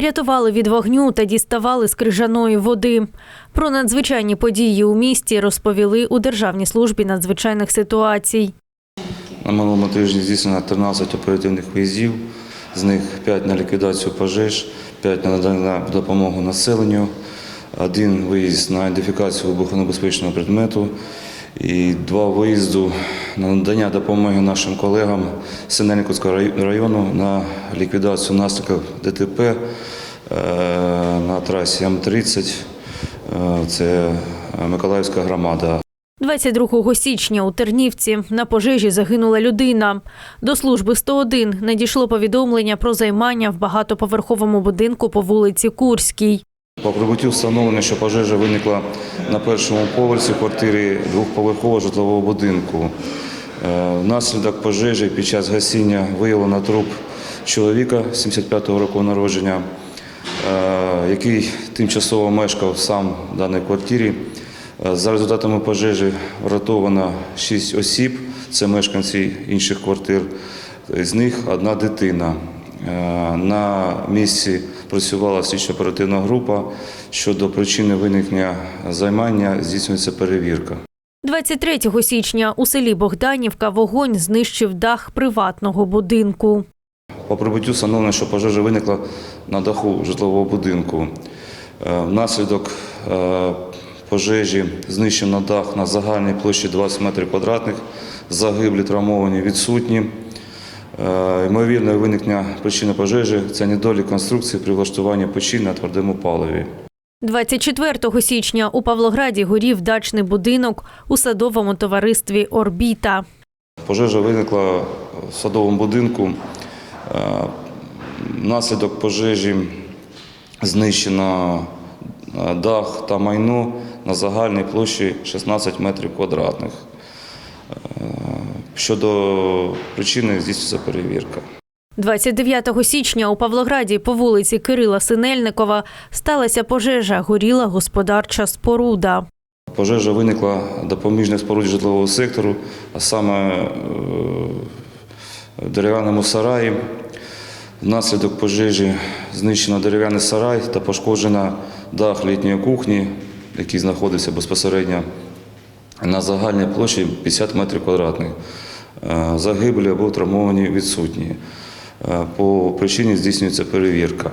Рятували від вогню та діставали з крижаної води. Про надзвичайні події у місті розповіли у Державній службі надзвичайних ситуацій. На минулому тижні здійснено 13 оперативних виїздів, з них 5 на ліквідацію пожеж, 5 на надання допомогу населенню, один виїзд на ідентифікацію вибухонебезпечного предмету і два виїзду на надання допомоги нашим колегам Синельниківського району на ліквідацію наслідків ДТП е, на трасі М-30. Е, Це Миколаївська громада. 22 січня у Тернівці на пожежі загинула людина. До служби 101 надійшло повідомлення про займання в багатоповерховому будинку по вулиці Курській. По прибуттю встановлено, що пожежа виникла на першому поверсі квартири двохповерхового житлового будинку. Е, Внаслідок пожежі під час гасіння виявлено труп чоловіка 75-го року народження, е, який тимчасово мешкав сам в даній квартирі. Е, За результатами пожежі врятовано 6 осіб, це мешканці інших квартир, з них одна дитина. Е, На місці працювала слідчо-оперативна група. Щодо причини виникнення займання здійснюється перевірка. 23 січня у селі Богданівка вогонь знищив дах приватного будинку. По прибуттю встановлено, що пожежа виникла на даху житлового будинку. Е, Внаслідок е, пожежі знищено дах на загальній площі 20 метрів квадратних, загиблі, травмовані, відсутні. Е, Ймовірне виникнення причини пожежі це недолік конструкції при влаштуванні печі на твердому паливі. 24 січня у Павлограді горів дачний будинок у садовому товаристві Орбіта. Пожежа виникла в садовому будинку. Е, Внаслідок пожежі знищено е, дах та майно на загальній площі 16 метрів квадратних. Щодо причини здійснюється перевірка. 29 січня у Павлограді по вулиці Кирила Синельникова сталася пожежа, горіла господарча споруда. Пожежа виникла допоміжних споруд житлового сектору, а саме е, в дерев'яному сараї. Внаслідок пожежі знищено дерев'яний сарай та пошкоджено дах літньої кухні, який знаходився безпосередньо на загальній площі 50 метрів квадратних. Е, Загиблі або травмовані відсутні. Е, По причині здійснюється перевірка.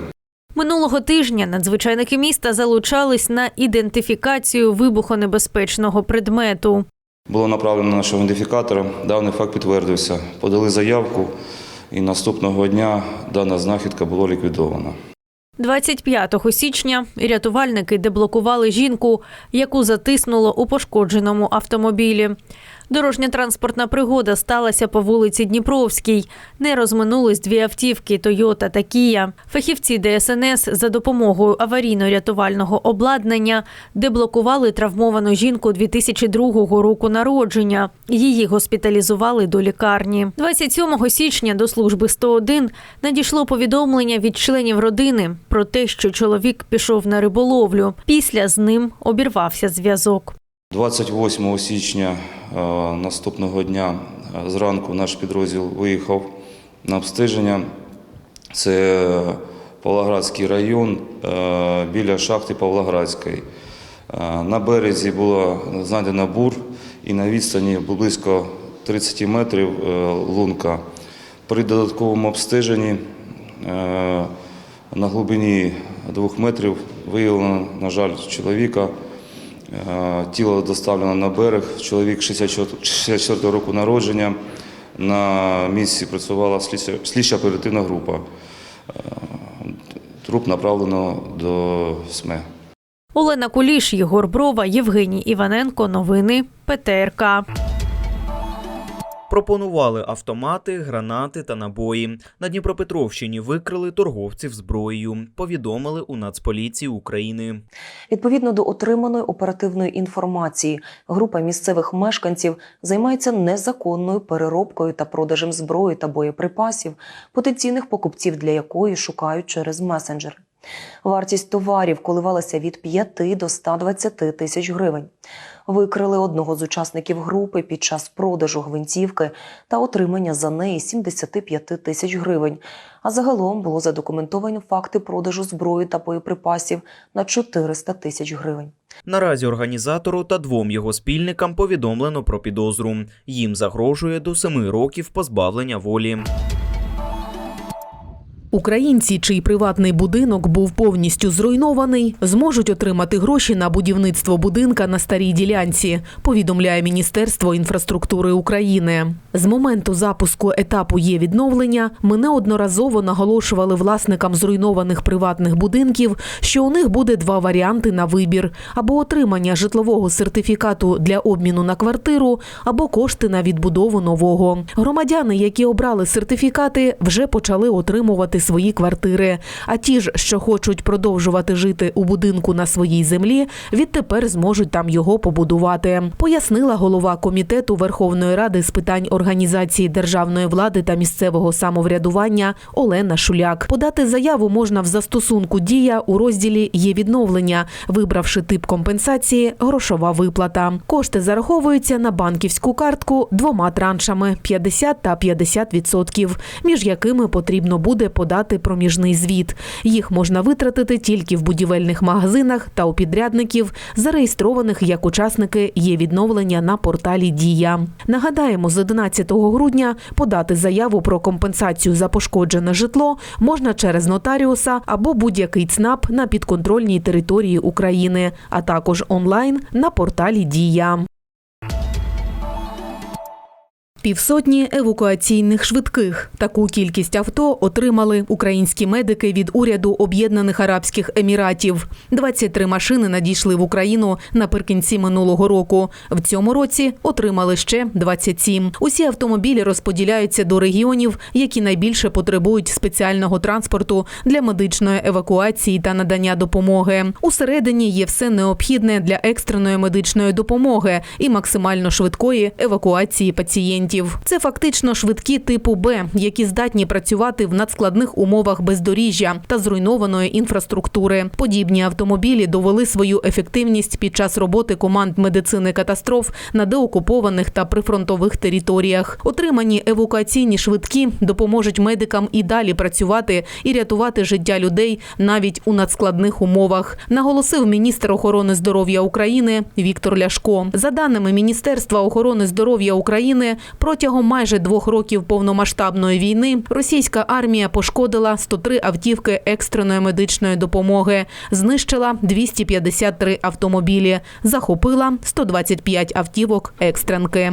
Минулого тижня надзвичайники міста залучались на ідентифікацію вибухонебезпечного предмету. Було направлено нашого ідентифікатора, даний факт підтвердився. Подали заявку, і наступного дня дана знахідка була ліквідована. 25 січня рятувальники деблокували жінку, яку затиснуло у пошкодженому автомобілі. Дорожня транспортна пригода сталася по вулиці Дніпровській. Не розминулись дві автівки Тойота та Кія. Фахівці ДСНС за допомогою аварійно-рятувального обладнання деблокували травмовану жінку 2002 року народження. Її госпіталізували до лікарні. 27 січня до служби 101 надійшло повідомлення від членів родини про те, що чоловік пішов на риболовлю. Після з ним обірвався зв'язок. 28 січня е, наступного дня е, зранку наш підрозділ виїхав на обстеження. Це Павлоградський район е, біля шахти Павлоградської. На березі було знайдено бур і на відстані близько 30 метрів лунка. При додатковому обстеженні на глибині двох метрів виявлено, на жаль, чоловіка. Е, Тіло доставлено на берег. Чоловік 64 року народження. На місці працювала слідча- оперативна група. Е, Труп направлено до СМЕ. Олена Куліш, Єгор Брова, Євгеній Іваненко. Новини ПТРК. Пропонували автомати, гранати та набої. На Дніпропетровщині викрили торговців зброєю. Повідомили у Нацполіції України. Відповідно до отриманої оперативної інформації, група місцевих мешканців займається незаконною переробкою та продажем зброї та боєприпасів, потенційних покупців для якої шукають через месенджер. Вартість товарів коливалася від 5 до 120 тисяч гривень. Викрили одного з учасників групи під час продажу гвинтівки та отримання за неї 75 тисяч гривень. А загалом було задокументовано факти продажу зброї та боєприпасів на 400 тисяч гривень. Наразі організатору та двом його спільникам повідомлено про підозру. Їм загрожує до семи років позбавлення волі. Українці, чий приватний будинок був повністю зруйнований, зможуть отримати гроші на будівництво будинка на старій ділянці. Повідомляє Міністерство інфраструктури України. З моменту запуску етапу є відновлення. Ми неодноразово наголошували власникам зруйнованих приватних будинків, що у них буде два варіанти на вибір: або отримання житлового сертифікату для обміну на квартиру, або кошти на відбудову нового. Громадяни, які обрали сертифікати, вже почали отримувати свої квартири. А ті ж, що хочуть продовжувати жити у будинку на своїй землі, відтепер зможуть там його побудувати. Пояснила голова комітету Верховної Ради з питань організації державної влади та місцевого самоврядування Олена Шуляк. Подати заяву можна в застосунку Дія у розділі Є відновлення, вибравши тип компенсації грошова виплата. Кошти зараховуються на банківську картку двома траншами 50 та 50%, між якими потрібно буде подати проміжний звіт. Їх можна витратити тільки в будівельних магазинах та у підрядників, зареєстрованих як учасники є відновлення на порталі Дія. Нагадаємо, з 11 грудня подати заяву про компенсацію за пошкоджене житло можна через нотаріуса або будь-який ЦНАП на підконтрольній території України, а також онлайн на порталі Дія. Півсотні евакуаційних швидких. Таку кількість авто отримали українські медики від уряду Об'єднаних Арабських Еміратів. 23 машини надійшли в Україну наприкінці минулого року. В цьому році отримали ще 27. Усі автомобілі розподіляються до регіонів, які найбільше потребують спеціального транспорту для медичної евакуації та надання допомоги. Усередині є все необхідне для екстреної медичної допомоги і максимально швидкої евакуації пацієнтів. Це фактично швидкі типу Б, які здатні працювати в надскладних умовах бездоріжжя та зруйнованої інфраструктури. Подібні автомобілі довели свою ефективність під час роботи команд медицини катастроф на деокупованих та прифронтових територіях. Отримані евакуаційні швидкі допоможуть медикам і далі працювати і рятувати життя людей навіть у надскладних умовах, наголосив міністр охорони здоров'я України Віктор Ляшко. За даними Міністерства охорони здоров'я України, протягом майже двох років повномасштабної війни російська армія пошкодила 103 автівки екстреної медичної допомоги, знищила 253 автомобілі, захопила 125 автівок екстренки.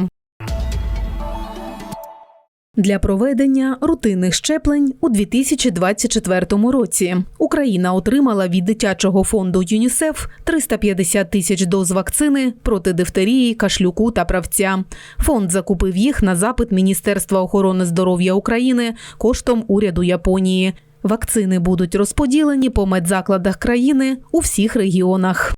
Для проведення рутинних щеплень у 2024 році Україна отримала від дитячого фонду ЮНІСЕФ 350 тисяч доз вакцини проти дифтерії, кашлюку та правця. Фонд закупив їх на запит Міністерства охорони здоров'я України коштом уряду Японії. Вакцини будуть розподілені по медзакладах країни у всіх регіонах.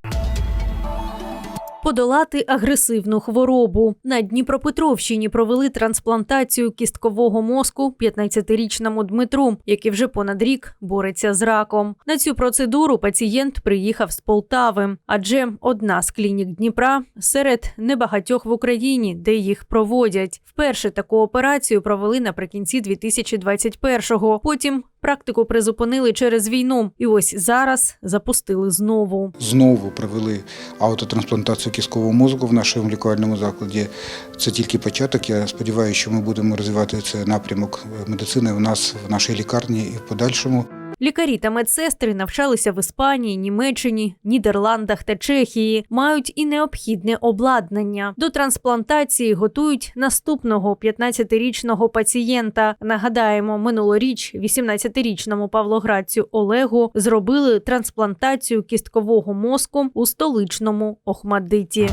Подолати агресивну хворобу на Дніпропетровщині провели трансплантацію кісткового мозку 15-річному Дмитру, який вже понад рік бореться з раком. На цю процедуру пацієнт приїхав з Полтави, адже одна з клінік Дніпра серед небагатьох в Україні, де їх проводять. Вперше таку операцію провели наприкінці 2021-го. Потім практику призупинили через війну, і ось зараз запустили знову. Знову провели аутотрансплантацію кісткового мозку в нашому лікувальному закладі. Це тільки початок. Я сподіваюся, що ми будемо розвивати цей напрямок медицини в нас в нашій лікарні і в подальшому. Лікарі та медсестри навчалися в Іспанії, Німеччині, Нідерландах та Чехії, мають і необхідне обладнання. До трансплантації готують наступного 15-річного пацієнта. Нагадаємо, минулоріч 18-річному павлоградцю Олегу зробили трансплантацію кісткового мозку у столичному Охмадиті.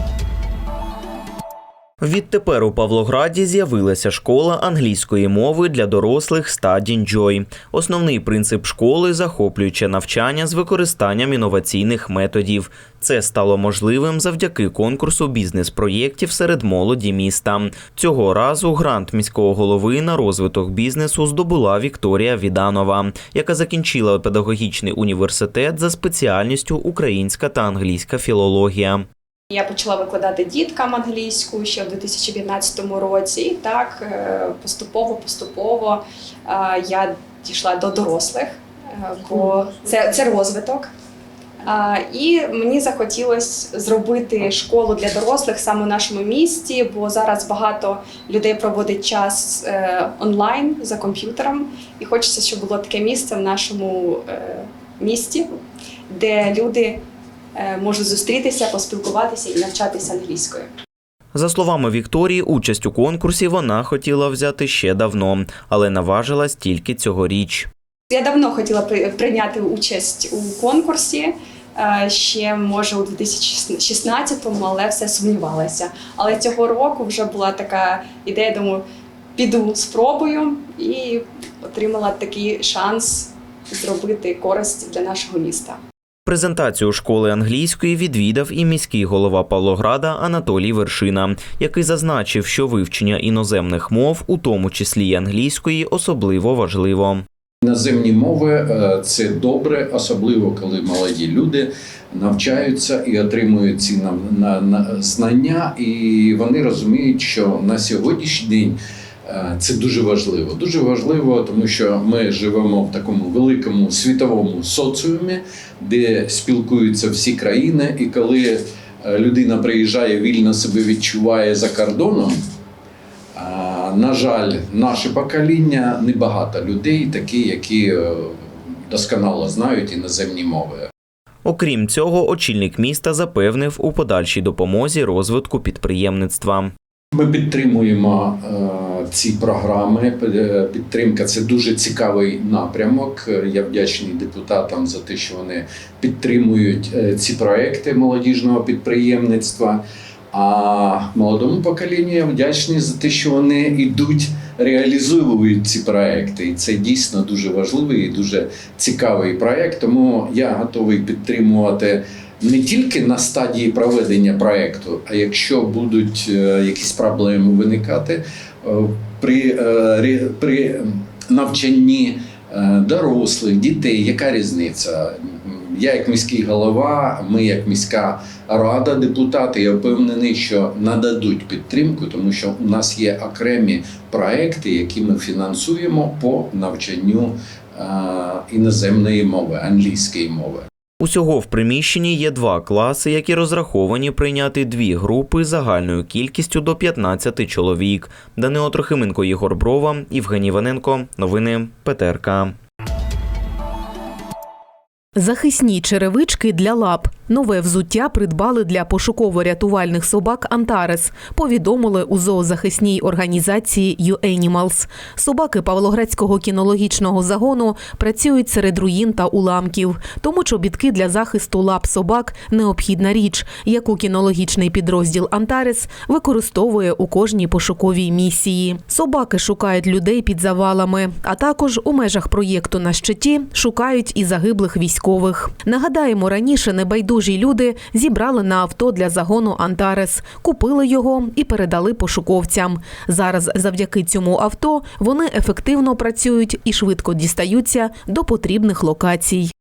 Відтепер у Павлограді з'явилася школа англійської мови для дорослих Studying Joy. Основний принцип школи захоплююче навчання з використанням інноваційних методів. Це стало можливим завдяки конкурсу бізнес-проєктів серед молоді міста. Цього разу грант міського голови на розвиток бізнесу здобула Вікторія Віданова, яка закінчила педагогічний університет за спеціальністю українська та англійська філологія. Я почала викладати діткам англійську ще в 2015 році. І так е, поступово, поступово е, я дійшла до дорослих, е, бо це, це розвиток. І мені захотілося зробити школу для дорослих саме в нашому місті, бо зараз багато людей проводить час е, онлайн за комп'ютером, і хочеться, щоб було таке місце в нашому е, місті, де люди е, можуть зустрітися, поспілкуватися і навчатися англійською. За словами Вікторії, участь у конкурсі вона хотіла взяти ще давно, але наважилась тільки цьогоріч. Я давно хотіла прийняти участь у конкурсі. е, Ще може у 2016-му, але все сумнівалася. Але цього року вже була така ідея, думаю, піду спробую і отримала такий шанс зробити користь для нашого міста. Презентацію школи англійської відвідав і міський голова Павлограда Анатолій Вершина, який зазначив, що вивчення іноземних мов, у тому числі й англійської, особливо важливо. Іноземні мови е, це добре, особливо коли молоді люди навчаються і отримують ці на, на, на знання, і вони розуміють, що на сьогоднішній день це дуже важливо. Дуже важливо, тому що ми живемо в такому великому світовому соціумі, де спілкуються всі країни, і коли е, людина приїжджає, вільно себе відчуває за кордоном. На жаль, наше покоління небагато людей, такі, які е, досконало знають іноземні мови. Окрім цього, очільник міста запевнив у подальшій допомозі розвитку підприємництва. Ми підтримуємо е, ці програми. Е, Підтримка це дуже цікавий напрямок. Я вдячний депутатам за те, що вони підтримують е, ці проекти молодіжного підприємництва. А молодому поколінню я вдячний за те, що вони йдуть, реалізовують ці проекти. І це дійсно дуже важливий і дуже цікавий проект. Тому я готовий підтримувати не тільки на стадії проведення проекту, а якщо будуть е, якісь проблеми виникати при, е, при навчанні е, дорослих, дітей, яка різниця? Я як міський голова, ми як міська рада, депутати, я впевнений, що нададуть підтримку, тому що у нас є окремі проекти, які ми фінансуємо по навчанню е, іноземної мови, англійської мови. Усього в приміщенні є два класи, які розраховані прийняти дві групи загальною кількістю до 15 чоловік. Данило Трохименко, Єгор Брова, Євгеній Ваненко. Новини ПТРК. Захисні черевички для лап. Нове взуття придбали для пошуково-рятувальних собак Антарес. Повідомили у зоозахисній організації «YouAnimals». Собаки Павлоградського кінологічного загону працюють серед руїн та уламків. Тому чобітки для захисту лап собак необхідна річ, яку кінологічний підрозділ Антарес використовує у кожній пошуковій місії. Собаки шукають людей під завалами, а також у межах проєкту на щиті шукають і загиблих військових. Нагадаємо, раніше небайдужі люди зібрали на авто для загону Антарес, купили його і передали пошуковцям. Зараз, завдяки цьому авто, вони ефективно працюють і швидко дістаються до потрібних локацій.